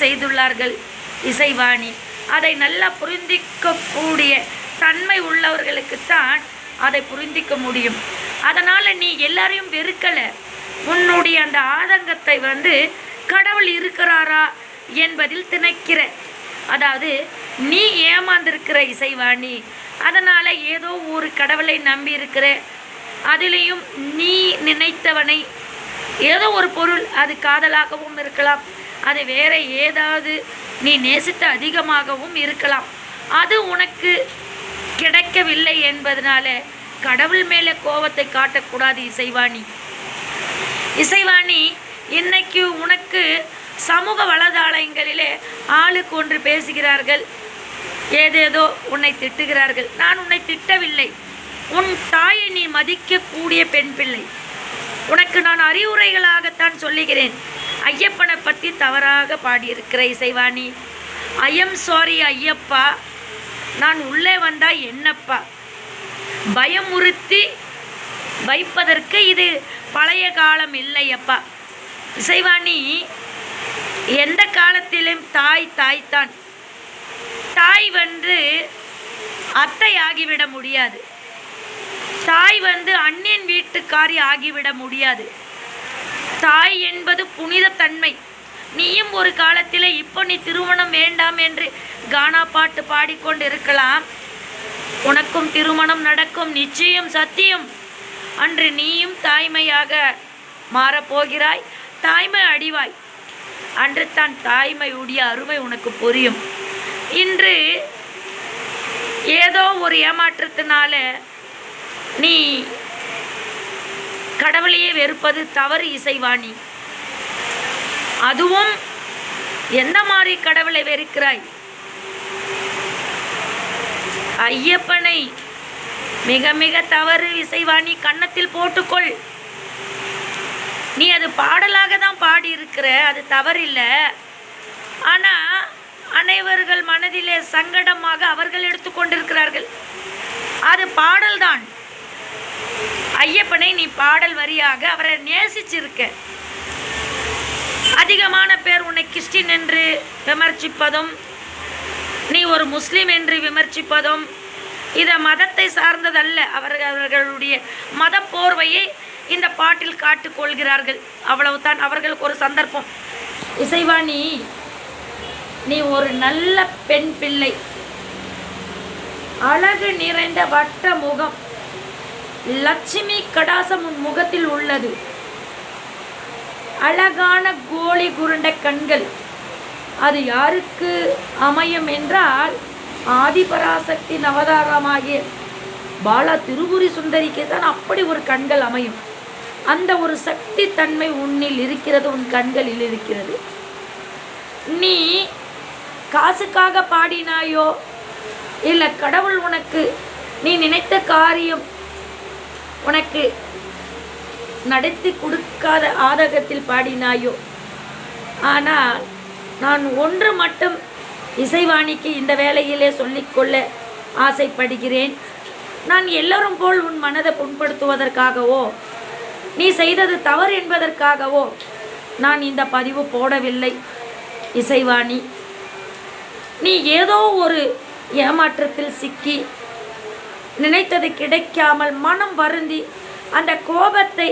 செய்துள்ளார்கள். இசைவாணி. அதை நல்லா புரிந்திக்கக்கூடிய தன்மை உள்ளவர்களுக்குத்தான் அதை புரிந்திக்க முடியும். அதனால் நீ எல்லாரையும் வெறுக்கலை. உன்னுடைய அந்த ஆதங்கத்தை வந்து கடவுள் இருக்கிறாரா என்பதில் திணைக்கிற. அதாவது நீ ஏமாந்திருக்கிற இசைவாணி. அதனால் ஏதோ ஒரு கடவுளை நம்பி இருக்கிற அதிலையும் நீ நினைத்தவனை. ஏதோ ஒரு பொருள் அது காதலாகவும் இருக்கலாம். அது வேற ஏதாவது நீ நேசித்த அதிகமாகவும் இருக்கலாம். அது உனக்கு கிடைக்கவில்லை என்பதனால கடவுள் மேலே கோபத்தை காட்டக்கூடாது இசைவாணி. இசைவாணி இன்னைக்கு உனக்கு சமூக வலைதளங்களிலே ஆளுக்கு ஒன்று பேசுகிறார்கள். ஏதேதோ உன்னை திட்டுகிறார்கள். நான் உன்னை திட்டவில்லை. உன் தாயை நீ மதிக்கக்கூடிய பெண் பிள்ளை. உனக்கு நான் அறிவுரைகளாகத்தான் சொல்லுகிறேன். ஐயப்பனை பற்றி தவறாக பாடியிருக்கிற இசைவாணி ஐயம் சாரி ஐயப்பா நான் உள்ளே வந்தா என்னப்பா? பயமுறுத்தி வைப்பதற்கு இது பழைய காலம் இல்லையப்பா. இசைவாணி எந்த காலத்திலும் தாய் தாய்தான் தாய் வந்து அத்தை ஆகிவிட முடியாது. தாய் வந்து அண்ணின் வீட்டுக்காரி ஆகிவிட முடியாது. தாய் என்பது புனித தன்மை. நீயும் ஒரு காலத்தில் இப்போ நீ திருமணம் வேண்டாம் என்று கானா பாட்டு பாடிக்கொண்டு இருக்கலாம் உனக்கும் திருமணம் நடக்கும் நிச்சயம் சத்தியம். அன்று நீயும் தாய்மையாக மாறப்போகிறாய் தாய்மை அடிவாய். அன்று தான் தாய்மையுடைய அருமை உனக்கு புரியும். இன்று ஏதோ ஒரு ஏமாற்றத்தினால நீ கடவுளையே வெறுப்பது தவறு இசைவாணி. அதுவும் எந்த மாதிரி கடவுளை வெறுக்கிறாய்? ஐயப்பனை மிக மிக தவறு இசைவாணி கன்னத்தில் போட்டுக்கொள். நீ அது பாடலாக தான் பாடியிருக்கிற அது தவறில்லை. ஆனால் அனைவர்கள் மனதிலே சங்கடமாக அவர்கள் எடுத்துக்கொண்டிருக்கிறார்கள். அது பாடல்தான். ஐயப்பனை நீ பாடல் வரியாக அவரை நேசிச்சிருக்க. அதிகமான பேர் உன்னை கிறிஸ்டின் என்று விமர்சிப்பதும் நீ ஒரு முஸ்லீம் என்று விமர்சிப்பதும் இதை மதத்தை சார்ந்ததல்ல. அவர்கள் அவர்களுடைய மத போர்வையை இந்த பாட்டில் காட்டுக்கொள்கிறார்கள் அவ்வளவுதான். அவர்களுக்கு ஒரு சந்தர்ப்பம். இசைவாணி நீ ஒரு நல்ல பெண் பிள்ளை. அழகு நிறைந்த வட்ட முகம். லட்சுமி கடாசம் உன் முகத்தில் உள்ளது. அழகான கோழி குருண்ட கண்கள். அது யாருக்கு அமையும் என்றால் ஆதிபராசக்தி நவதாரமாகிய பாலா திருபுரி சுந்தரிக்கு தான் அப்படி ஒரு கண்கள் அமையும். அந்த ஒரு சக்தி தன்மை உன்னில் இருக்கிறது உன் கண்களில் இருக்கிறது. நீ காசுக்காக பாடினாயோ இல்லை கடவுள் உனக்கு நீ நினைத்த காரியம் உனக்கு நடத்தி கொடுக்காத ஆதகத்தில் பாடினாயோ? ஆனால் நான் ஒன்று மட்டும் இசைவாணிக்கு இந்த வேலையிலே சொல்லிக்கொள்ள ஆசைப்படுகிறேன். நான் எல்லோரும் போல் உன் மனதை புண்படுத்துவதற்காகவோ நீ செய்தது தவறு என்பதற்காகவோ நான் இந்த பதிவு போடவில்லை இசைவாணி. நீ ஏதோ ஒரு ஏமாற்றத்தில் சிக்கி நினைத்தது கிடைக்காமல் மனம் வருந்தி அந்த கோபத்தை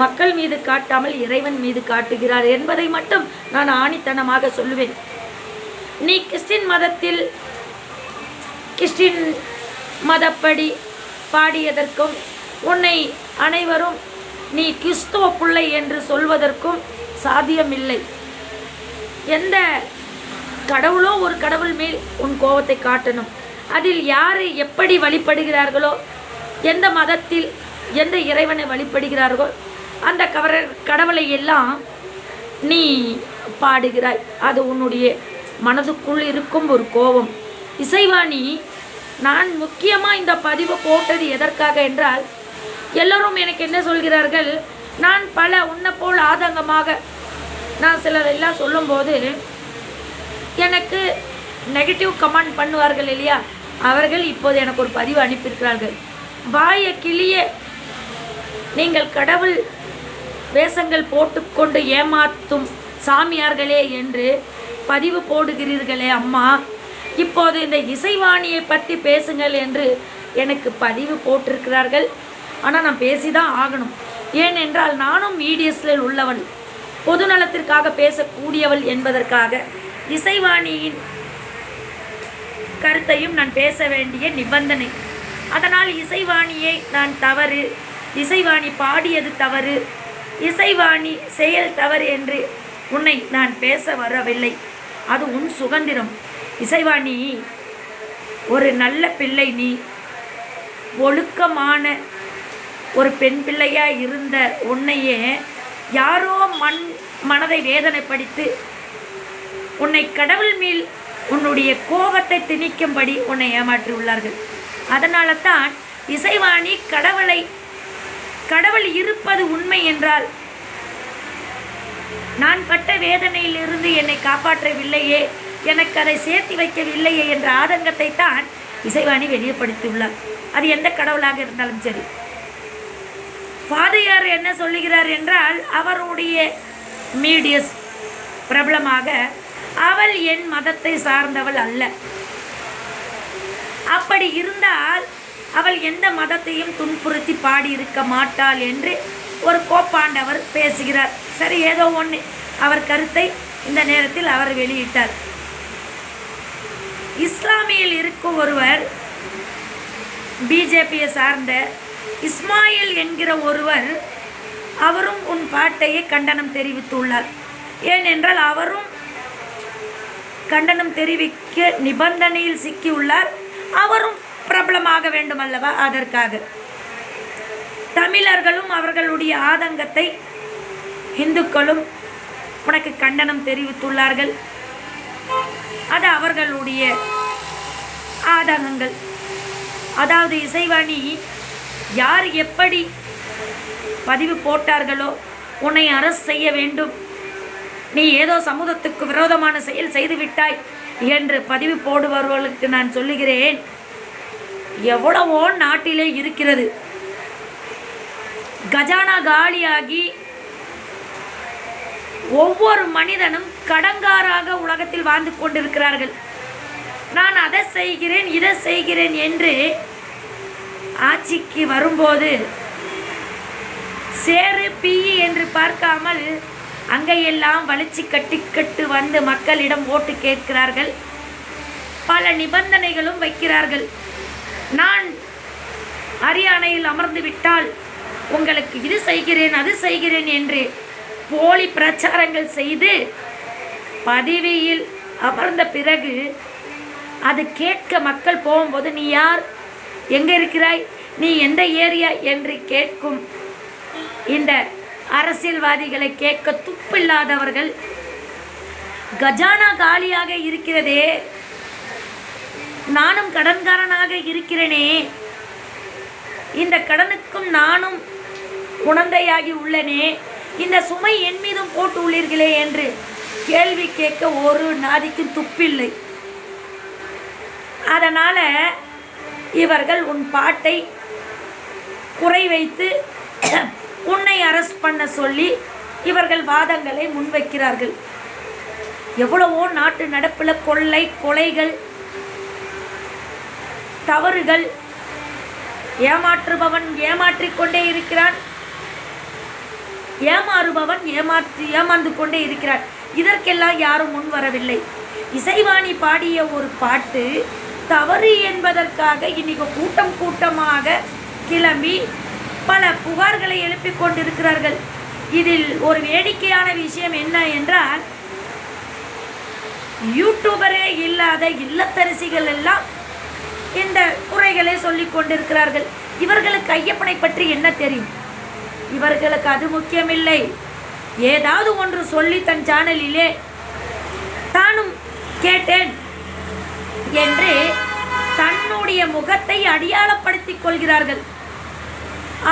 மக்கள் மீது காட்டாமல் இறைவன் மீது காட்டுகிறார் என்பதை மட்டும் நான் ஆணித்தனமாக சொல்லுவேன். நீ கிறிஸ்டின் மதத்தில் கிறிஸ்டின் மதப்படி பாடியதற்கும் உன்னை அனைவரும் நீ கிறிஸ்துவ பிள்ளை என்று சொல்வதற்கும் சாத்தியமில்லை. எந்த கடவுளோ ஒரு கடவுள் மேல் உன் கோபத்தை காட்டணும். அதில் யார் எப்படி வழிபடுகிறார்களோ எந்த மதத்தில் எந்த இறைவனை வழிபடுகிறார்களோ அந்த கவர கடவுளை எல்லாம் நீ பாடுகிறாய். அது உன்னுடைய மனதுக்குள் இருக்கும் ஒரு கோபம். இசைவாணி நான் முக்கியமாக இந்த பதிவை போட்டது எதற்காக என்றால் எல்லோரும் எனக்கு என்ன சொல்கிறார்கள் நான் பல உன்னை போல் ஆதங்கமாக நான் சிலரெல்லாம் சொல்லும்போது எனக்கு நெகட்டிவ் கமெண்ட் பண்ணுவார்கள் இல்லையா? அவர்கள் இப்போது எனக்கு ஒரு பதிவு அனுப்பியிருக்கிறார்கள். வாய கிளிய நீங்கள் கடவுள் வேஷங்கள் போட்டுக்கொண்டு ஏமாத்தும் சாமியார்களே என்று பதிவு போடுகிறீர்களே அம்மா. இப்போது இந்த இசைவாணியை பற்றி பேசுங்கள் என்று எனக்கு பதிவு போட்டிருக்கிறார்கள். ஆனால் நான் பேசி தான் ஆகணும். ஏனென்றால் நானும் மீடியஸில் உள்ளவள் பொதுநலத்திற்காக பேசக்கூடியவள் என்பதற்காக இசைவாணியின் கருத்தையும் நான் பேச வேண்டிய நிபந்தனை. அதனால் இசைவாணியை நான் தவறு இசைவாணி பாடியது தவறு இசைவாணி செயல் தவறு என்று உன்னை நான் பேச வரவில்லை. அது உன் சுதந்திரம். இசைவாணி ஒரு நல்ல பிள்ளை நீ. ஒழுக்கமான ஒரு பெண் பிள்ளையாக இருந்த உன்னையே யாரோ மண் மனதை வேதனைப்படுத்தி உன்னை கடவுள் மேல் உன்னுடைய கோபத்தை திணிக்கும்படி உன்னை ஏமாற்றியுள்ளார்கள். அதனால தான் இசைவாணி கடவுளை கடவுள் இருப்பது உண்மை என்றால் நான் பட்ட வேதனையிலிருந்து என்னை காப்பாற்றவில்லையே எனக்கு அதை சேர்த்து வைக்கவில்லையே என்ற ஆதங்கத்தை தான் இசைவாணி வெளியப்படுத்தியுள்ளார் அது எந்த கடவுளாக இருந்தாலும் சரி. ஃபாதையார் என்ன சொல்லுகிறார் என்றால் அவருடைய மீடியஸ் பிரபலமாக அவள் என் மதத்தை சார்ந்தவள் அல்ல. அப்படி இருந்தால் அவள் எந்த மதத்தையும் துன்புறுத்தி பாடியிருக்க மாட்டாள் என்று ஒரு கோப்பாண்டவர் பேசுகிறார். சரி ஏதோ ஒன்று அவர் கருத்தை இந்த நேரத்தில் அவர் வெளியிட்டார். இஸ்லாமியில் இருக்கும் ஒருவர் பிஜேபியை சார்ந்த இஸ்மாயில் என்கிற ஒருவர் அவரும் உன் பாட்டையே கண்டனம் தெரிவித்துள்ளார். ஏனென்றால் அவரும் கண்டனம் தெரிவிக்க நிபந்தனையில் சிக்கியுள்ளார். அவரும் பிரபலமாக வேண்டும் அல்லவா அதற்காக. தமிழர்களும் அவர்களுடைய ஆதங்கத்தை இந்துக்களும் உனக்கு கண்டனம் தெரிவித்துள்ளார்கள். அது அவர்களுடைய ஆதங்கங்கள். அதாவது இசைவாணி யார் எப்படி பதிவு போட்டார்களோ உன்னை அரசு செய்ய வேண்டும். நீ ஏதோ சமூகத்துக்கு விரோதமான செயல் செய்து விட்டாய் என்று பதிவு போடுபவர்களுக்கு நான் சொல்லுகிறேன். எவ்வளவோ நாட்டிலே இருக்கிறது. கஜானா காலியாகி ஒவ்வொரு மனிதனும் கடங்காராக உலகத்தில் வாழ்ந்து கொண்டிருக்கிறார்கள். நான் அதை செய்கிறேன் இதை செய்கிறேன் என்று ஆட்சிக்கு வரும்போது சேரு பிஇ என்று பார்க்காமல் அங்கையெல்லாம் வலிச்சு கட்டி கட்டு வந்து மக்களிடம் ஓட்டு கேட்கிறார்கள். பல நிபந்தனைகளும் வைக்கிறார்கள். நான் அரியானையில் அமர்ந்து விட்டால் உங்களுக்கு இது செய்கிறேன் அது செய்கிறேன் என்று போலி பிரச்சாரங்கள் செய்து பதவியில் அமர்ந்த பிறகு அது கேட்க மக்கள் போகும்போது நீ யார்? எங்கே இருக்கிறாய்? நீ எந்த ஏரியா? என்று கேட்கும் இந்த அரசியல்வாதிகளை கேட்க துப்பில்லாதவர்கள். கஜானா காலியாக இருக்கிறதே. நானும் கடன்காரனாக இருக்கிறேனே. இந்த கடனுக்கும் நானும் குழந்தையாகி உள்ளனே. இந்த சுமை என் மீதும் போட்டு உள்ளீர்களே என்று கேள்வி கேட்க ஒரு நாதிக்கும் துப்பில்லை. அதனால் இவர்கள் உன் பாட்டை குறை வைத்து உன்னை அரெஸ்ட் பண்ண சொல்லி இவர்கள் வாதங்களை முன்வைக்கிறார்கள். எவ்வளவோ நாட்டு நடப்பில் கொள்ளை கொலைகள் தவறுகள் ஏமாற்றுபவன் ஏமாற்றிக் கொண்டே இருக்கிறான். ஏமாறுபவன் ஏமாற்றி ஏமாந்து கொண்டே இருக்கிறான். இதற்கெல்லாம் யாரும் முன் வரவில்லை. இசைவாணி பாடிய ஒரு பாட்டு தவறு என்பதற்காக இன்னைக்கு கூட்டம் கூட்டமாக கிளம்பி பல புகார்களை எழுப்பிக் கொண்டிருக்கிறார்கள். இதில் ஒரு வேடிக்கையான விஷயம் என்ன என்றால் யூடியூபரே இல்லாத இல்லத்தரசிகள் எல்லாம் இந்த குறைகளை சொல்லிக் கொண்டிருக்கிறார்கள். இவர்களுக்கு ஐயப்பனை பற்றி என்ன தெரியும்? இவர்களுக்கு அது முக்கியமில்லை. ஏதாவது ஒன்று சொல்லி தன் சேனலிலே தானும் கேட்டேன் என்று தன்னுடைய முகத்தை அடையாளப்படுத்திக் கொள்கிறார்கள்.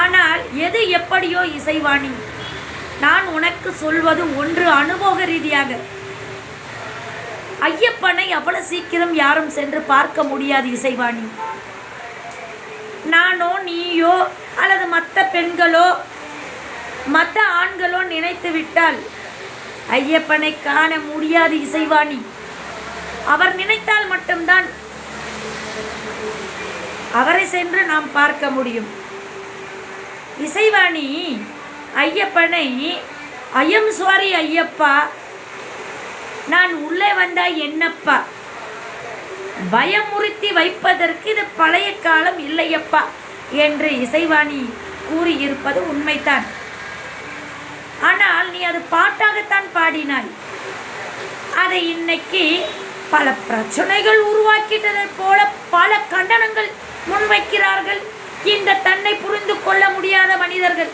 ஆனால் எது எப்படியோ இசைவாணி. நான் உனக்கு சொல்வது ஒன்று அனுபவ ரீதியாக. ஐயப்பனை அவ்வளவு சீக்கிரம் யாரும் சென்று பார்க்க முடியாது இசைவாணி. நானோ நீயோ அல்லது மற்ற பெண்களோ மற்ற ஆண்களோ நினைத்து விட்டால் ஐயப்பனை காண முடியாது இசைவாணி. அவர் நினைத்தால் மட்டும்தான் அவரை சென்று நாம் பார்க்க முடியும். இசைவாணி ஐயப்பனை ஐயம் சுவாரி ஐயப்பா நான் உள்ளே வந்தா என்னப்பா? பயமுறுத்தி வைப்பதற்கு இது பழைய காலம் இல்லையப்பா என்று இசைவாணி கூறியிருப்பது உண்மைதான். ஆனால் நீ அது பாட்டாகத்தான் பாடினாய். அதை இன்னைக்கு பல பிரச்சனைகள் உருவாக்கிட்டதை போல பல கண்டனங்கள் முன்வைக்கிறார்கள். இந்த தன்னை புரிந்து கொள்ள முடியாத மனிதர்கள்.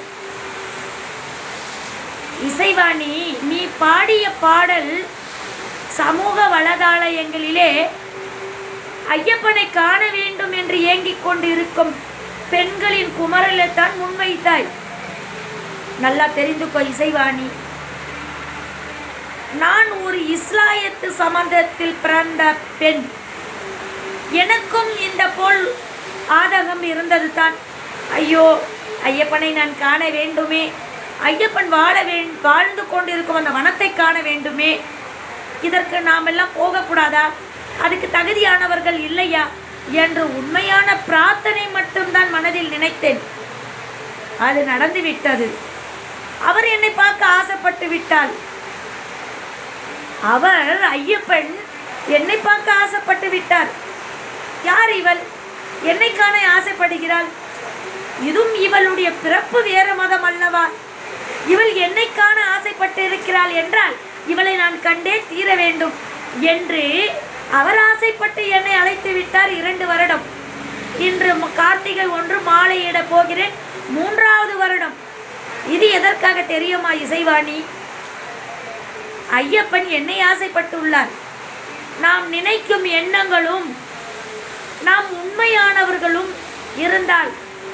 இசைவாணி நீ பாடிய பாடல் சமூக வலதாலயங்களிலே ஐயப்பனை காண வேண்டும் என்று ஏங்கிக் கொண்டிருக்கும் பெண்களின் குமரலை தான் முன்வைத்தாய். நல்லா தெரிந்துக்கோ இசைவாணி. நான் ஒரு இஸ்லாயத்து சம்பந்தத்தில் பிறந்த பெண். எனக்கும் இந்த போல் ஆதகம் இருந்தது தான் ஐயோ ஐயப்பனை நான் காண வேண்டுமே. ஐயப்பன் வாழ வே வாழ்ந்து கொண்டிருக்கும் அந்த வனத்தை காண வேண்டுமே. இதற்கு நாம் எல்லாம் போகக்கூடாதா? அதுக்கு தகுதியானவர்கள் இல்லையா? என்று உண்மையான பிரார்த்தனை மட்டும்தான் மனதில் நினைத்தேன். அது நடந்து விட்டது அவர் என்னை பார்க்க ஆசைப்பட்டு விட்டாள் அவர் ஐயப்பன் என்னை பார்க்க ஆசைப்பட்டு விட்டார். யார் இவள்? என்னை காண ஆசைப்படுகிறாள்? இதுவும் இவளுடைய பிறப்பு வேறு மதம் அல்லவா? இவள் என்னை காண ஆசைப்பட்டு இருக்கிறாள் என்றால் இவளை நான் கண்டே தீர வேண்டும் என்று அவர் ஆசைப்பட்டு என்னை அழைத்து விட்டார் இரண்டு வருடம். இன்று கார்த்திகை ஒன்று மாலையிட போகிறேன் மூன்றாவது வருடம். இது எதற்காக தெரியுமா இசைவாணி? ஐயப்பன் என்னை ஆசைப்பட்டுள்ளார். நாம் நினைக்கும் எண்ணங்களும் நாம் உண்மையானவர்களும் இருந்தால்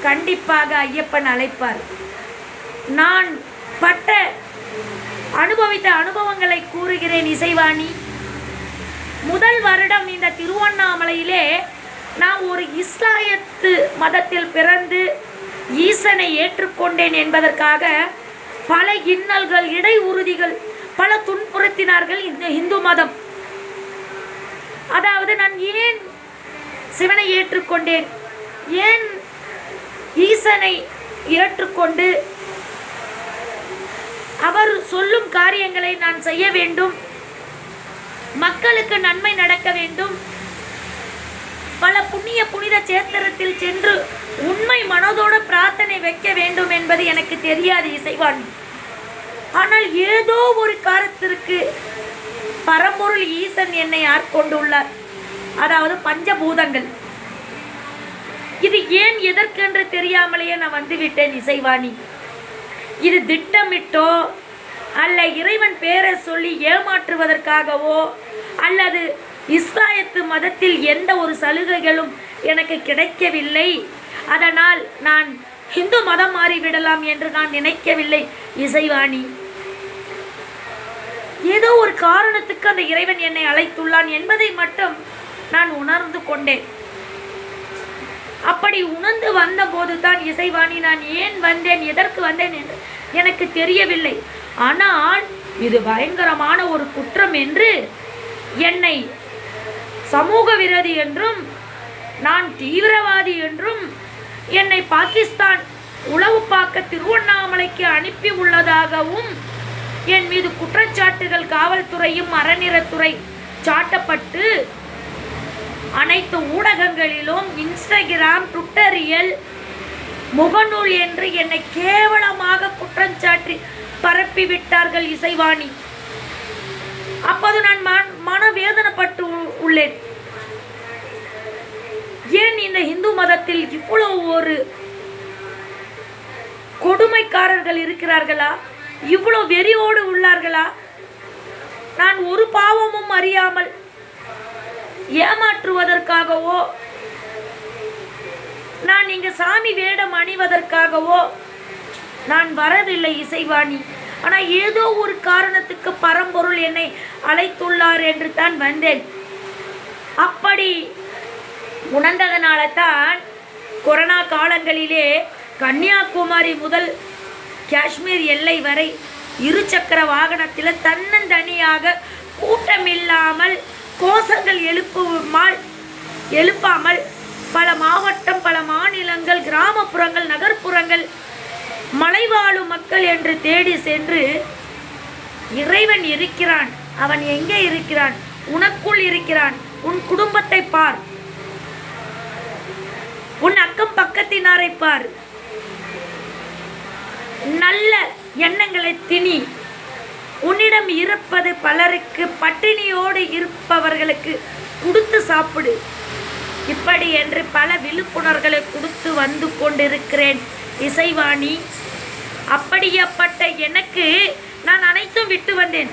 கண்டிப்பாக ஐயப்பன் அழைப்பார். நான் பட்ட அனுபவித்த அனுபவங்களை கூறுகிறேன் இசைவாணி. முதல் வருடம் இந்த திருவண்ணாமலையிலே நான் ஒரு இஸ்லாயத்து மதத்தில் பிறந்து ஈசனை ஏற்றுக்கொண்டேன் என்பதற்காக பல இன்னல்கள் இடையூறுதிகள் பல துன்புறுத்தினார்கள் இந்த இந்து மதம். அதாவது நான் ஏன் சிவனை ஏற்றுக்கொண்டேன். ஏன் ஈசனை ஏற்றுக்கொண்டு அவர் சொல்லும் காரியங்களை நான் செய்ய வேண்டும்? மக்களுக்கு நன்மை நடக்க வேண்டும். பல புண்ணிய புனித சேத்திரத்தில் சென்று உண்மை மனதோடு பிரார்த்தனை வைக்க வேண்டும் என்பது எனக்கு தெரியாது இசைவாணி. ஆனால் ஏதோ ஒரு காரத்திற்கு பரம்பொருள் ஈசன் என்னை ஆட்கொண்டுள்ளார். அதாவது பஞ்சபூதங்கள். இது ஏன் எதற்கென்று தெரியாமலேயே நான் வந்துவிட்டேன் இசைவாணி? இது திட்டமிட்டோ அல்ல இறைவன் பேரை சொல்லி ஏமாற்றுவதற்காகவோ அல்லது இஸ்லாயத்து மதத்தில் எந்த ஒரு சலுகைகளும் எனக்கு கிடைக்கவில்லை. அதனால் நான் இந்து மதம் மாறிவிடலாம் என்று நான் நினைக்கவில்லை இசைவாணி. ஏதோ ஒரு காரணத்துக்கு அந்த இறைவன் என்னை அழைத்துள்ளான் என்பதை மட்டும் நான் உணர்ந்து கொண்டேன். அப்படி உணர்ந்து வந்தபோது தான் இசைவாணி நான் ஏன் வந்தேன் எதற்கு வந்தேன் என்று எனக்கு தெரியவில்லை. ஆனால் இது பயங்கரமான ஒரு குற்றம் என்று என்னை சமூக விரோதி என்றும் நான் தீவிரவாதி என்றும் என்னை பாகிஸ்தான் உளவு பார்க்க திருவண்ணாமலைக்கு அனுப்பி உள்ளதாகவும் என் மீது குற்றச்சாட்டுகள் காவல்துறையும் அறநிறத்துறை சாட்டப்பட்டு அனைத்து ஊடகங்களிலும் இன்ஸ்டாகிராம் ட்விட்டரியல் முகநூல் என்று என்னை கேவலமாக குற்றஞ்சாட்டி பரப்பி விட்டார்கள் இசைவாணி. அப்போது நான் மன மனவேதனைப்பட்டு உள்ளேன். ஏன் இந்த இந்து மதத்தில் இவ்வளவு ஒரு கொடுமைக்காரர்கள் இருக்கிறார்களா? இவ்வளோ வெறியோடு உள்ளார்களா? நான் ஒரு பாவமும் அறியாமல் ஏமாற்றுவதற்காகவோ நான் இங்க சாமி வேடம் அணிவதற்காகவோ நான் வரவில்லை இசைவாணி. ஆனால் ஏதோ ஒரு காரணத்துக்கு பரம்பொருள் என்னை அழைத்துள்ளார் என்று தான் வந்தேன். அப்படி உணர்ந்ததனால தான் கொரோனா காலங்களிலே கன்னியாகுமரி முதல் காஷ்மீர் எல்லை வரை இருசக்கர வாகனத்தில் தன்னந்தனியாக கூட்டமில்லாமல் கோஷங்கள் எழுப்புமால் எழுப்பாமல் பல மாவட்டம் பல மாநிலங்கள் கிராமப்புறங்கள் நகர்ப்புறங்கள் மலைவாழும் மக்கள் என்று தேடி சென்று இறைவன் இருக்கிறான். அவன் எங்கே இருக்கிறான்? உனக்குள் இருக்கிறான். உன் குடும்பத்தை பார். உன் அக்கம் பக்கத்தினாரை பார். நல்ல எண்ணங்களை திணி. உன்னிடம் இருப்பது பலருக்கு பட்டினியோடு இருப்பவர்களுக்கு கொடுத்து சாப்பிடு. இப்படி என்று பல விழிப்புணர்களை கொடுத்து வந்து கொண்டிருக்கிறேன். இசைவாணி அப்படியப்பட்ட எனக்கு நான் அனைத்தும் விட்டு வந்தேன்.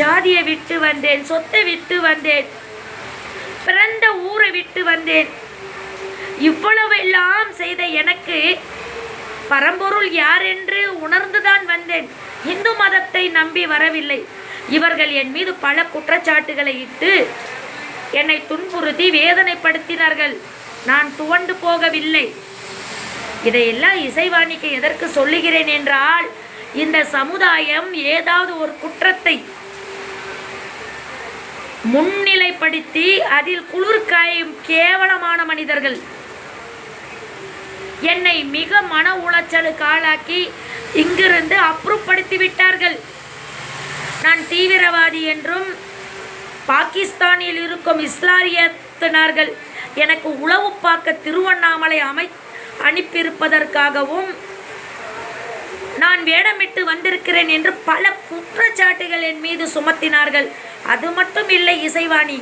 ஜாதியை விட்டு வந்தேன் சொத்தை விட்டு வந்தேன் பிறந்த ஊரை விட்டு வந்தேன். இவ்வளவெல்லாம் செய்த எனக்கு பரம்பொருள் யார் என்று உணர்ந்துதான் வந்தேன். இந்து மதத்தை நம்பி வரவில்லை. இவர்கள் என் மீது பல குற்றச்சாட்டுகளை இட்டு என்னை துன்புறுத்தி வேதனைப்படுத்தினார்கள். நான் துவண்டு போகவில்லை. இதையெல்லாம் இசைவாணிக்கு எதற்கு சொல்லுகிறேன் என்றால் இந்த சமுதாயம் ஏதாவது ஒரு குற்றத்தை முன்னிலைப்படுத்தி அதில் குளிர்காயும் கேவலமான மனிதர்கள் என்னை மிக மன உளைச்சலுக்கு ஆளாக்கி இங்கிருந்து அப்புறப்படுத்தி விட்டார்கள். நான் தீவிரவாதி என்றும் பாகிஸ்தானில் இருக்கும் இஸ்லாரியத்தினர்கள் எனக்கு உளவு பார்க்க திருவண்ணாமலை அமை அனுப்பியிருப்பதற்காகவும் நான் வேடமிட்டு வந்திருக்கிறேன் என்று பல குற்றச்சாட்டுகள் என் மீது சுமத்தினார்கள். அது மட்டும் இல்லை இசைவாணி.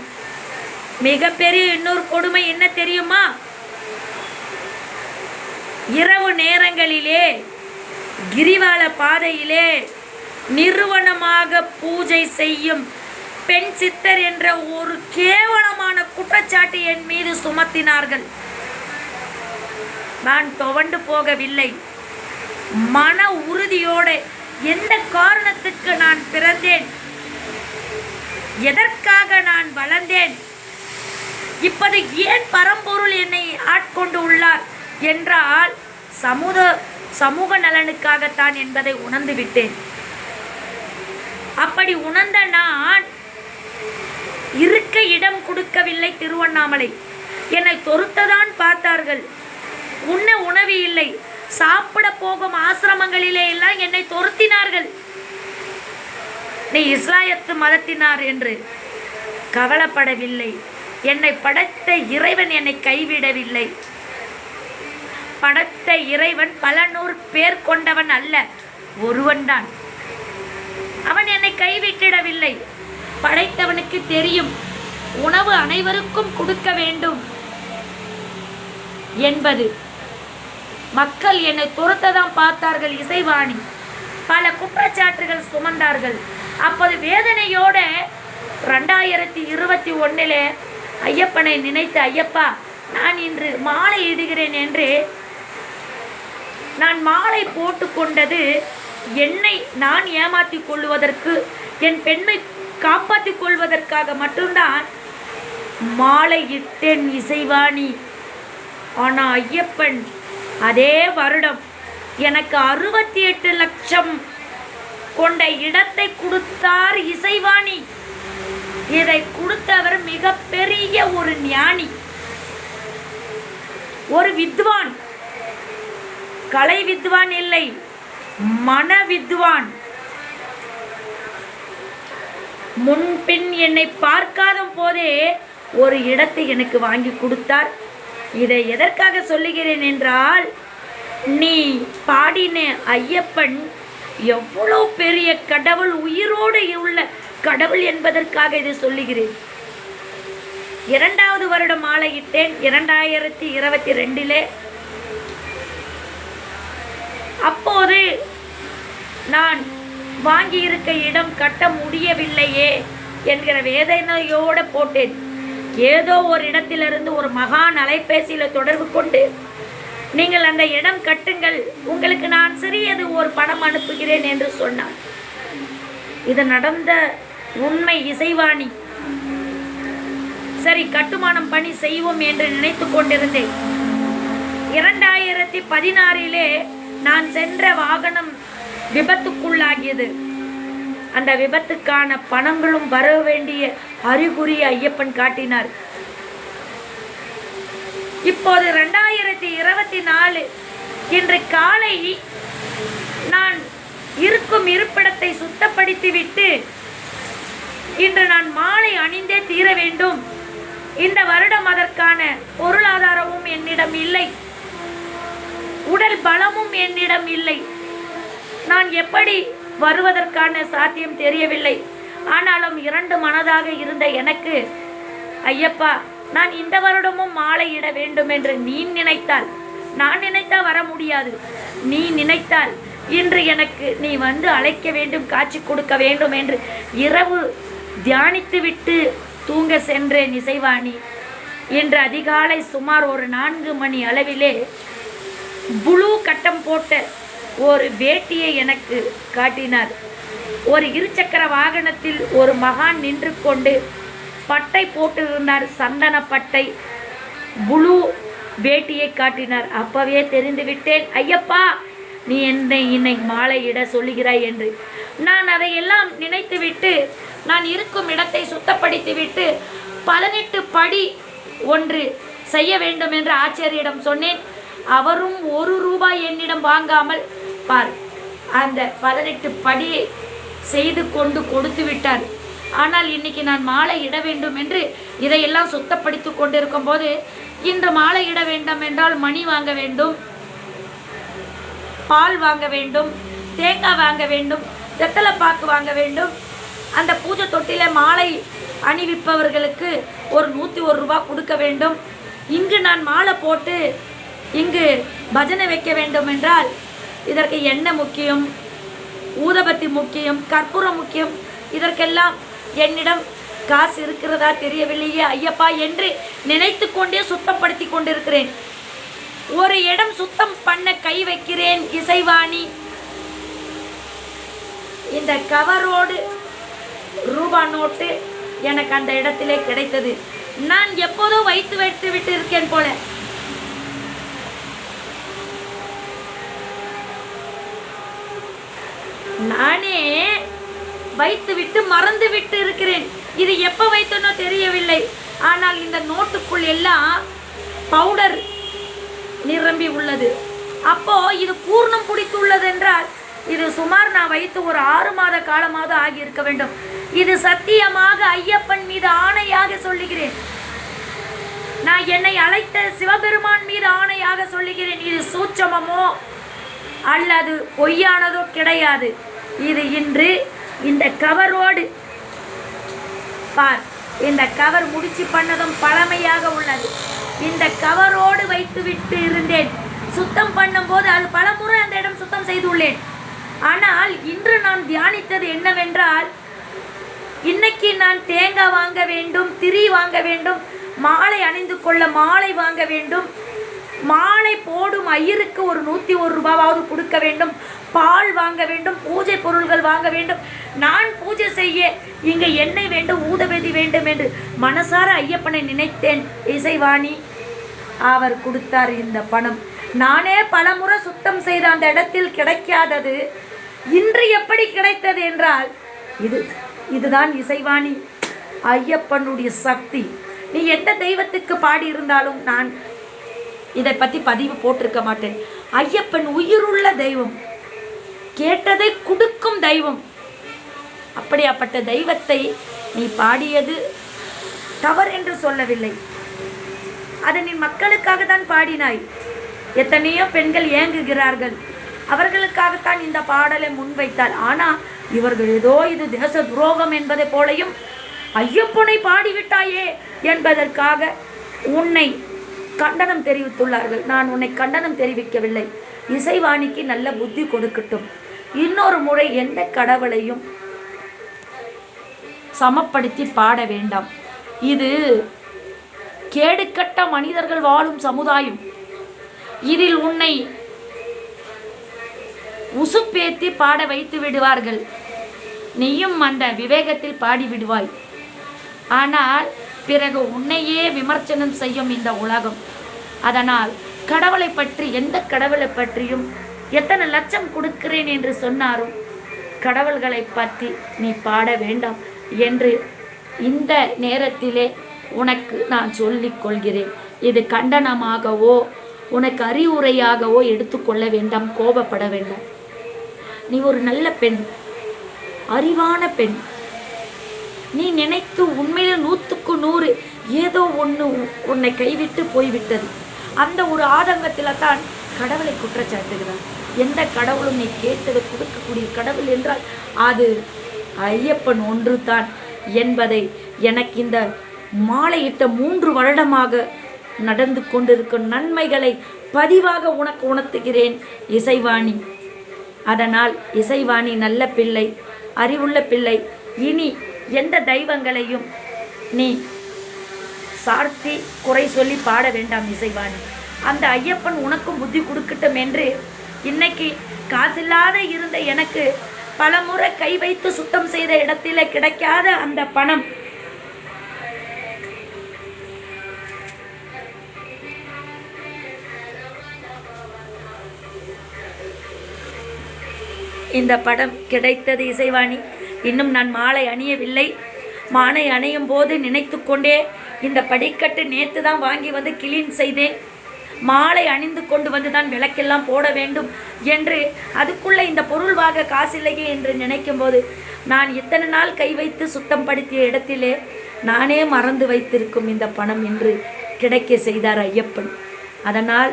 மிகப்பெரிய இன்னொரு கொடுமை என்ன தெரியுமா? இரவு நேரங்களிலே கிரிவால பாதையிலே நிறுவனமாக பூஜை செய்யும் பெண் சித்தர் என்ற ஒரு கேவலமான குற்றச்சாட்டு என் மீது சுமத்தினார்கள். நான் துவண்டு போகவில்லை. மன உறுதியோடு எந்த காரணத்துக்கு நான் பிறந்தேன்? எதற்காக நான் வளர்ந்தேன்? இப்போது ஏன் பரம்பொருள் என்னை ஆட்கொண்டு உள்ளார்? என்றால் சமூக சமூக நலனுக்காகத்தான் என்பதை உணர்ந்து விட்டேன். அப்படி உணர்ந்த நான் இருக்க இடம் கொடுக்கவில்லை திருவண்ணாமலை. என்னை தொறுத்ததான் பார்த்தார்கள். உண்ண உணவு இல்லை. சாப்பிட போகும் ஆசிரமங்களிலே எல்லாம் என்னை தொருத்தினார்கள். நீ இஸ்லாயத்து மதத்தினார் என்று கவலைப்படவில்லை. என்னை படைத்த இறைவன் என்னை கைவிடவில்லை. படைத்த இறைவன் பல நூறு பேர் கொண்டவன் அல்ல. ஒருவன்தான். அவன் என்னை கைவிட்டிடவில்லை. படைத்தவனுக்கு தெரியும். உணவு அனைவருக்கும் கொடுக்க வேண்டும் என்பது. மக்கள் என்னை துரத்ததான் பார்த்தார்கள் இசைவாணி. பல குற்றச்சாட்டுகள் சுமந்தார்கள். அப்போது வேதனையோட ரெண்டாயிரத்தி இருபத்தி ஒன்றில் ஐயப்பனை நினைத்து ஐயப்பா நான் இன்று மாலை இடுகிறேன் என்று நான் மாலை போட்டு கொண்டது என்னை நான் ஏமாற்றிக் கொள்வதற்கு என் பெண்ணை காப்பாற்றிக் கொள்வதற்காக மட்டும்தான் மாலை இட்டேன் இசைவாணி. ஆனால் ஐயப்பன் அதே வருடம் எனக்கு அறுபத்தி எட்டு லட்சம் கொண்ட இடத்தை கொடுத்தார் இசைவாணி. இதை கொடுத்தவர் மிகப்பெரிய ஒரு ஞானி. ஒரு வித்வான். கலை வித்வான் இல்லை மன வித்வான். முன்பின் என்னை பார்க்காத போதே ஒரு இடத்தை எனக்கு வாங்கி கொடுத்தார். இதை எதற்காக சொல்லுகிறேன் என்றால் நீ பாடின ஐயப்பன் எவ்வளோ பெரிய கடவுள் உயிரோடு உள்ள கடவுள் என்பதற்காக இதை சொல்லுகிறேன். இரண்டாவது வருடம் ஆலையிட்டேன் இரண்டாயிரத்தி இருபத்தி ரெண்டிலே அப்போது நான் வாங்கியிருக்க இடம் கட்ட முடியவில்லையே என்கிற வேதனையோடு போட்டேன். ஏதோ ஒரு இடத்திலிருந்து ஒரு மகான் அலைபேசியில் தொடர்பு கொண்டு நீங்கள் அந்த இடம் கட்டுங்கள் உங்களுக்கு நான் சிறியது ஒரு பணம் அனுப்புகிறேன் என்று சொன்னார் இது நடந்த உண்மை இசைவாணி. சரி கட்டுமானம் பணி செய்வோம் என்று நினைத்து கொண்டிருந்தேன். இரண்டாயிரத்தி பதினாறிலே நான் சென்ற வாகனம் விபத்துக்குள்ளாகியது. அந்த விபத்துக்கான பணங்களும் வர வேண்டிய அறிகுறி ஐயப்பன் காட்டினார். இப்போது ரெண்டாயிரத்தி இருபத்தி நாலு இன்று காலை நான் இருக்கும் இருப்பிடத்தை சுத்தப்படுத்திவிட்டு இன்று நான் மாலை அணிந்தே தீர வேண்டும். இந்த வருடம் அதற்கான பொருளாதாரமும் என்னிடம் இல்லை. உடல் பலமும் என்னிடம் இல்லை. நான் எப்படி வருவதற்கான சாத்தியம் தெரியவில்லை. ஆனாலும் இரண்டு மனதாக இருந்த எனக்கு ஐயப்பா நான் இந்த வருடமும் மாலையிட வேண்டும் என்று நீ நினைத்தால் நான் நினைத்தால் வர முடியாது. நீ நினைத்தால் இன்று எனக்கு நீ வந்து அழைக்க வேண்டும் காட்சி கொடுக்க வேண்டும் என்று இரவு தியானித்துவிட்டு தூங்க சென்றேன் இசைவாணி. இன்று அதிகாலை சுமார் ஒரு நான்கு மணி அளவிலே புளூ கட்டம் போட்ட ஒரு வேட்டியை எனக்கு காட்டினார். ஒரு இருசக்கர வாகனத்தில் ஒரு மகான் நின்று கொண்டு பட்டை போட்டிருந்தார். சந்தன பட்டை புளூ வேட்டியை காட்டினார். அப்பவே தெரிந்து விட்டேன். ஐயப்பா நீ என்னை இன்னை மாலையிட சொல்லுகிறாய் என்று. நான் அதையெல்லாம் நினைத்துவிட்டு நான் இருக்கும் இடத்தை சுத்தப்படுத்திவிட்டு பதினெட்டு படி ஒன்று செய்ய வேண்டும் என்று ஆச்சாரியிடம் சொன்னேன். அவரும் ஒரு ரூபாய் என்னிடம் வாங்காமல் பார். அந்த பதினெட்டு படியை செய்து கொண்டு கொடுத்து விட்டார். ஆனால் இன்னைக்கு நான் மாலை இட வேண்டும் என்று இதையெல்லாம் சுத்தப்படுத்தி கொண்டிருக்கும் போது இன்று மாலை இட வேண்டும் என்றால் மணி வாங்க வேண்டும் பால் வாங்க வேண்டும் தேங்காய் வாங்க வேண்டும் வெத்தலை பாக்கு வாங்க வேண்டும். அந்த பூஜை தொட்டில மாலை அணிவிப்பவர்களுக்கு ஒரு நூற்றி ஒரு ரூபா கொடுக்க வேண்டும். இங்கு நான் மாலை போட்டு இங்கு பஜனை வைக்க வேண்டும் என்றால் இதற்கு எண்ணெய் முக்கியம் ஊதபத்தி முக்கியம் கற்பூரம் முக்கியம். இதற்கெல்லாம் என்னிடம் காசு இருக்கிறதா தெரியவில்லையே ஐயப்பா என்று நினைத்து கொண்டே சுத்தப்படுத்தி கொண்டிருக்கிறேன். ஒரு இடம் சுத்தம் பண்ண கை வைக்கிறேன் இசைவாணி. இந்த கவரோடு ரூபா நோட்டு எனக்கு அந்த இடத்திலே கிடைத்தது. நான் எப்போதோ வைத்து வைத்து விட்டு இருக்கேன் போல. நானே வைத்து விட்டு மறந்து விட்டு இருக்கிறேன். இது எப்போ வைத்தனோ தெரியவில்லை. ஆனால் இந்த நோட்டுக்குள் எல்லாம் பவுடர் நிரம்பி உள்ளது. அப்போ இது பூர்ணம் பிடித்துள்ளது என்றால் இது சுமார் நான் வைத்து ஒரு ஆறு மாத காலமாவது ஆகியிருக்க வேண்டும். இது சத்தியமாக ஐயப்பன் மீது ஆணையாக சொல்லுகிறேன். நான் என்னை அழைத்த சிவபெருமான் மீது ஆணையாக சொல்லுகிறேன். இது சூட்சமமோ? அல்லது பொய்யானதோ கிடையாது. இது இன்று இந்த கவரோடு பார். இந்த கவர் முடிச்சு பண்ணதும் பழமையாக உள்ளது. இந்த கவரோடு வைத்துவிட்டு இருந்தேன். சுத்தம் பண்ணும்போது அது பலமுறை அந்த இடம் சுத்தம் செய்துள்ளேன். ஆனால் இன்று நான் தியானித்தது என்னவென்றால் இன்னைக்கு நான் தேங்காய் வாங்க வேண்டும் திரி வாங்க வேண்டும் மாலை அணிந்து கொள்ள மாலை வாங்க வேண்டும் மாலை போடும் ஐயருக்கு ஒரு நூற்றி ஒரு ரூபாவாவது கொடுக்க வேண்டும். பால் வாங்க வேண்டும் பூஜை பொருள்கள் வாங்க வேண்டும். நான் பூஜை செய்ய இங்கே எண்ணெய் வேண்டும் ஊதவெதி வேண்டும் என்று மனசார ஐயப்பனை நினைத்தேன். இசைவாணி அவர் கொடுத்தார் இந்த பணம். நானே பலமுறை சுத்தம் செய்த அந்த இடத்தில் கிடைக்காதது. இன்று எப்படி கிடைத்தது என்றால் இது இதுதான் இசைவாணி. ஐயப்பனுடைய சக்தி. நீ எந்த தெய்வத்துக்கு பாடியிருந்தாலும் நான் இதை பற்றி பதிவு போட்டிருக்க மாட்டேன். ஐயப்பன் உயிருள்ள தெய்வம். கேட்டதை கொடுக்கும் தெய்வம். அப்படியாப்பட்ட தெய்வத்தை நீ பாடியது தவறு என்று சொல்லவில்லை. அதை நீ மக்களுக்காக தான் பாடினாய். எத்தனையோ பெண்கள் ஏங்குகிறார்கள். அவர்களுக்காகத்தான் இந்த பாடலை முன்வைத்தாள். ஆனால் இவர்கள் ஏதோ இது தேச துரோகம் என்பதை போலையும் ஐயப்பனை பாடிவிட்டாயே என்பதற்காக உன்னை கண்டனம் தெரிவித்துள்ளார்கள். நான் உன்னை கண்டனம் தெரிவிக்கவில்லை. இசைவாணிக்கு நல்ல புத்தி கொடுக்கட்டும். இன்னொரு முறை எந்த கடவுளையும் சமப்படுத்தி பாட வேண்டாம். இது கேடுகட்ட மனிதர்கள் வாழும் சமுதாயம். இதில் உன்னை உசுப்பேத்தி பாட வைத்து விடுவார்கள். நீயும் அந்த விவேகத்தில் பாடி விடுவாய் ஆனால் பிறகு உன்னையே விமர்சனம் செய்யும் இந்த உலகம். அதனால் கடவுளை பற்றி எந்த கடவுளை பற்றியும் எத்தனை லட்சம் கொடுக்கிறேன் என்று சொன்னாரும் கடவுள்களை பற்றி நீ பாட வேண்டாம் என்று இந்த நேரத்திலே உனக்கு நான் சொல்லிக் கொள்கிறேன். இது கண்டனமாகவோ உனக்கு அறிவுரையாகவோ எடுத்துக்கொள்ள வேண்டாம் கோபப்பட வேண்டாம். நீ ஒரு நல்ல பெண் அறிவான பெண். நீ நினைத்து உண்மையில் நூற்றுக்கு நூறு ஏதோ ஒன்று உன்னை கைவிட்டு போய்விட்டது. அந்த ஒரு ஆதங்கத்தில் தான் கடவுளை குற்றச்சாட்டுகிறார் எந்த கடவுளும் நீ கேட்டதை கொடுக்கக்கூடிய கடவுள் என்றால் அது ஐயப்பன் ஒன்று தான் என்பதை எனக்கு இந்த மாலையிட்ட மூன்று வருடமாக நடந்து கொண்டிருக்கும் நன்மைகளை பதிவாக உனக்கு உணர்த்துகிறேன் இசைவாணி. அதனால் இசைவாணி நல்ல பிள்ளை அறிவுள்ள பிள்ளை இனி எந்த தெய்வங்களையும் நீ சார்த்தி குறை சொல்லி பாட வேண்டாம் இசைவாணி. அந்த ஐயப்பன் உனக்கும் புத்தி கொடுக்கட்டும் என்று இன்னைக்கு காசில்லாத இருந்த எனக்கு பலமுறை கை வைத்து சுத்தம் செய்த இடத்தில கிடைக்காத அந்த பணம். இந்த படம் கிடைத்தது இசைவாணி. இன்னும் நான் மாலை அணியவில்லை. மாலை அணியும் போது நினைத்து கொண்டே இந்த படிக்கட்டு நேற்று தான் வாங்கி வந்து கிளீன் செய்தேன். மாலை அணிந்து கொண்டு வந்து தான் விளக்கெல்லாம் போட வேண்டும் என்று அதுக்குள்ளே இந்த பொருள் வாங்க காசில்லையே என்று நினைக்கும் போது நான் இத்தனை நாள் கை வைத்து சுத்தம் படுத்திய இடத்திலே நானே மறந்து வைத்திருக்கும் இந்த பணம் என்று கிடைக்க செய்தார் ஐயப்பன். அதனால்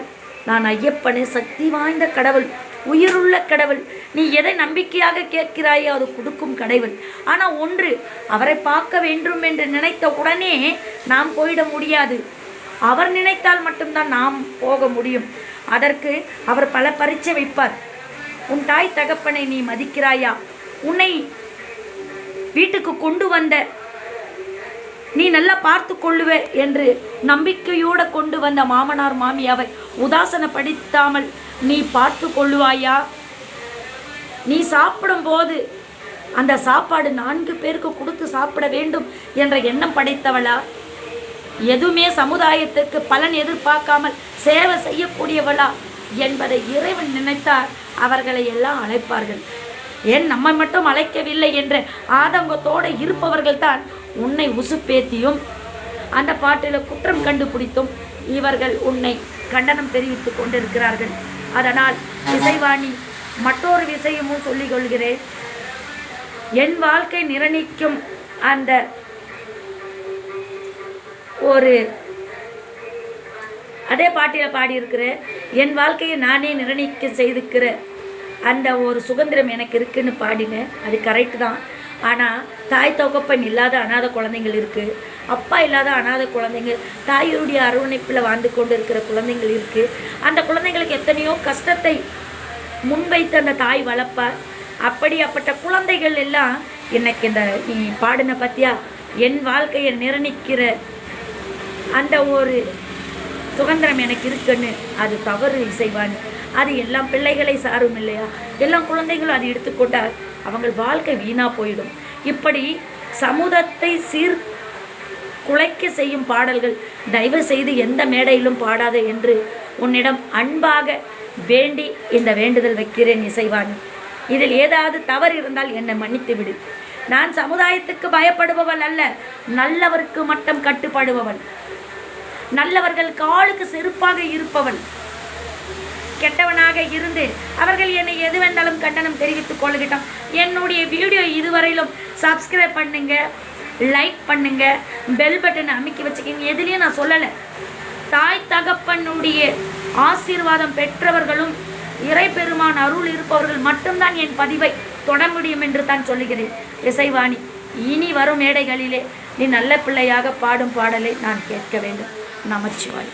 நான் ஐயப்பனை சக்தி வாய்ந்த கடவுள். உயிருள்ள கடவுள். நீ எதை நம்பிக்கையாக கேட்கிறாயோ அது கொடுக்கும் கடவுள். ஆனால் ஒன்று அவரை பார்க்க வேண்டும் என்று நினைத்த உடனே நாம் போயிட முடியாது. அவர் நினைத்தால் மட்டும்தான் நாம் போக முடியும். அதற்கு அவர் பல பரீட்சை வைப்பார். உன் தாய் தகப்பனை நீ மதிக்கிறாயா? உன்னை வீட்டுக்கு கொண்டு வந்த நீ நல்லா பார்த்து கொள்ளுவே என்று நம்பிக்கையோடு கொண்டு வந்த மாமனார் மாமியாவை உதாசனப்படுத்தாமல் நீ பார்த்து கொள்ளுவாயா? நீ சாப்பிடும்போது அந்த சாப்பாடு நான்கு பேருக்கு கொடுத்து சாப்பிட வேண்டும் என்ற எண்ணம் படைத்தவளா? எதுவுமே சமுதாயத்திற்கு பலன் எதிர்பார்க்காமல் சேவை செய்யக்கூடியவளா என்பதை இறைவன் நினைத்தார். அவர்களை எல்லாம் அழைப்பார்கள். ஏன் நம்மை மட்டும் அழைக்கவில்லை என்ற ஆதங்கத்தோடு இருப்பவர்கள் தான் உன்னை உசுப்பேத்தியும் அந்த பாட்டில் குற்றம் கண்டுபிடித்தும் இவர்கள் உன்னை கண்டனம் தெரிவித்துக் கொண்டிருக்கிறார்கள். அதனால் இசைவாணி மற்றொரு விஷயமும் சொல்லிக் கொள்கிறேன் என் வாழ்க்கை நிரணிக்கும் அந்த ஒரு அதே பாட்டில் பாடியிருக்கிற என் வாழ்க்கையை நானே நிர்ணயிக்க செய்திருக்கிற அந்த ஒரு சுதந்திரம் எனக்கு இருக்குன்னு பாடினேன். அது கரெக்டு தான். ஆனால் தாய் தகப்பன் இல்லாத அனாத குழந்தைங்கள் இருக்குது அப்பா இல்லாத அனாத குழந்தைங்க தாயுடைய அரவணைப்பில் வாழ்ந்து கொண்டு இருக்கிற குழந்தைங்கள் இருக்குது அந்த குழந்தைங்களுக்கு எத்தனையோ கஷ்டத்தை முன்வைத்து அந்த தாய் வளர்ப்பார் அப்படியாப்பட்ட குழந்தைகள் எல்லாம் எனக்கு இந்த நீ பாடின பத்தியா? என் வாழ்க்கையை நிர்ணயிக்கிற அந்த ஒரு சுதந்திரம் எனக்கு இருக்குன்னு. அது தவறு இசைவான் அது எல்லாம் பிள்ளைகளை சாரும் இல்லையா? எல்லாம் குழந்தைகளும் அதை எடுத்துக்கொண்டால் அவங்க வாழ்க்கை வீணாக போயிடும். இப்படி சமூகத்தை சீர் குலைக்க செய்யும் பாடல்கள். தயவு செய்து எந்த மேடையிலும் பாடாத என்று உன்னிடம் அன்பாக வேண்டி இந்த வேண்டுதல் வைக்கிறேன் இசைவாணி. இதில் ஏதாவது தவறு இருந்தால் என்னை மன்னித்து விடு. நான் சமுதாயத்துக்கு பயப்படுபவள் அல்ல நல்லவருக்கு மட்டும் கட்டுப்படுபவள். நல்லவர்கள் காலுக்கு செருப்பாக இருப்பவள். கெட்டவனாக இருந்து அவர்கள் என்னை எது வேண்டாலும் கண்டனம் தெரிவித்துக் கொள்ளுகிட்டோம் என்னுடைய வீடியோ இதுவரையிலும் சப்ஸ்கிரைப் பண்ணுங்கள் லைக் பண்ணுங்க. பெல் பட்டன் அமைக்கி வச்சுக்கிங்க. எதுலேயும் நான் சொல்லலை. தாய் தகப்பனுடைய ஆசீர்வாதம் பெற்றவர்களும் இறை பெருமான் அருள் இருப்பவர்கள் மட்டும்தான் என் பதிவை தொட முடியும் என்று தான் சொல்லுகிறேன். இசைவாணி இனி வரும் மேடைகளிலே நீ நல்ல பிள்ளையாக பாடும் பாடலை நான் கேட்க வேண்டும். நமச்சிவாய்